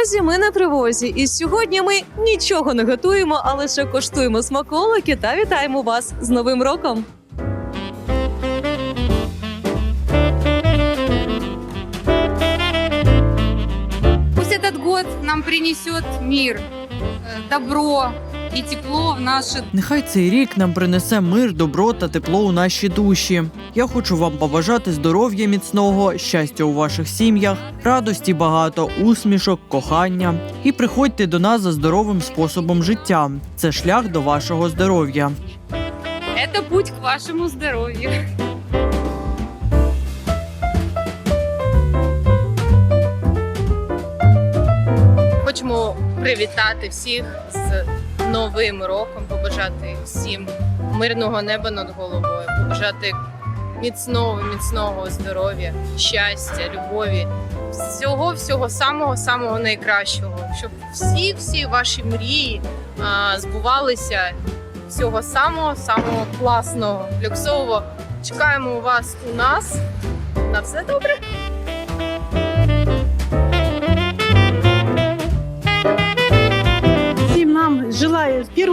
Друзі, ми на привозі, і сьогодні ми нічого не готуємо, а лише коштуємо смаколики та вітаємо вас з Новим роком. Пусть этот год нам принесет мир, э, добро и тепло в наши Нехай цей рік нам принесе мир, добро та тепло у наші душі. Я хочу вам побажати здоров'я міцного, щастя у ваших сім'ях, радості багато, усмішок, кохання. І приходьте до нас за здоровим способом життя. Це шлях до вашого здоров'я. Это путь к вашему здоровью. Хочемо привітати всіх з Новим роком, побажати всім мирного неба над головою, побажати міцного, міцного здоров'я, щастя, любові, всього, всього самого, самого найкращого, щоб всі, всі ваші мрії а, збувалися. Всього самого, самого класного, люксового. Чекаємо вас у нас. На все добре.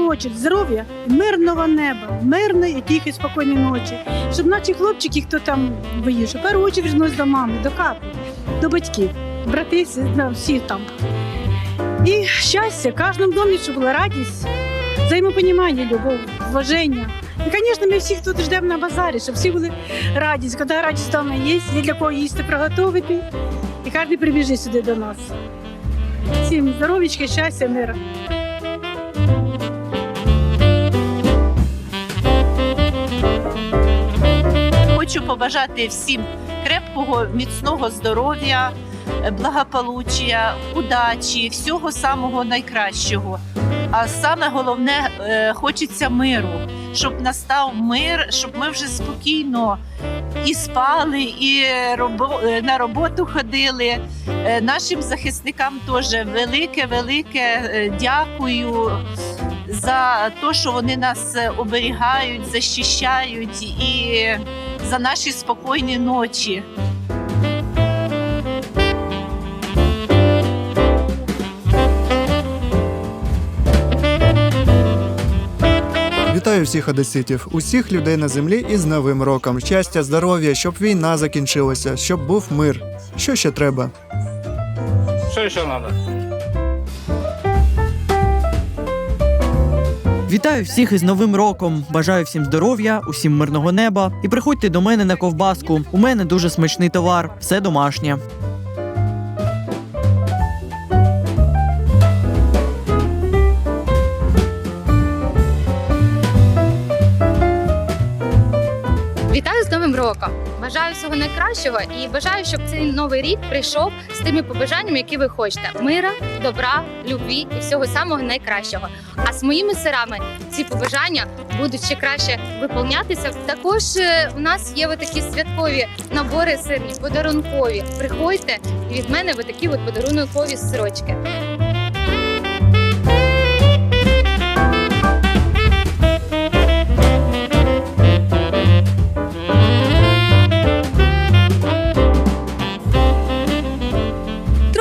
Очередь здоров'я, мирного неба, мирної і тихої спокійної ночі. Щоб наші хлопчики, хто там воює, щоб в першу очередь вернулись до мами, до хати, до батьків, брати, всі там. І щастя, кожному домі, щоб була радість, взаємопонімання, любов, уваження. І, звісно, ми всіх тут ждемо на базарі, щоб всі були радість. Коли радість вдома є, є для кого їсти приготувати. І кожен прибіжить сюди до нас. Всім здоров'ячка, щастя, мира. Побажати всім крепкого, міцного здоров'я, благополуччя, удачі, всього самого найкращого. А саме головне, е, хочеться миру, щоб настав мир, щоб ми вже спокійно і спали, і е, на роботу ходили. Е, Нашим захисникам теж велике, велике дякую за те, що вони нас е, оберігають, захищають і за наші спокійні ночі. Вітаю всіх одеситів, усіх людей на землі із Новим роком. Щастя, здоров'я, щоб війна закінчилася, щоб був мир. Що ще треба? Что еще надо? Вітаю всіх із Новим роком! Бажаю всім здоров'я, усім мирного неба. І приходьте до мене на ковбаску. У мене дуже смачний товар, все домашнє. Роком! Бажаю всього найкращого і бажаю, щоб цей новий рік прийшов з тими побажаннями, які ви хочете: мира, добра, любві і всього самого найкращого. А з моїми сирами ці побажання будуть ще краще виповнятися. Також е, у нас є такі святкові набори сирні, подарункові. Приходьте і від мене ви такі от подарункові сирочки.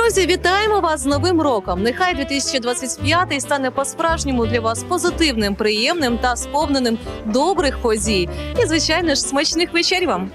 Друзі, вітаємо вас з Новим роком. Нехай 2025 стане по-справжньому для вас позитивним, приємним та сповненим добрих подій. І, звичайно ж, смачних вечерь вам.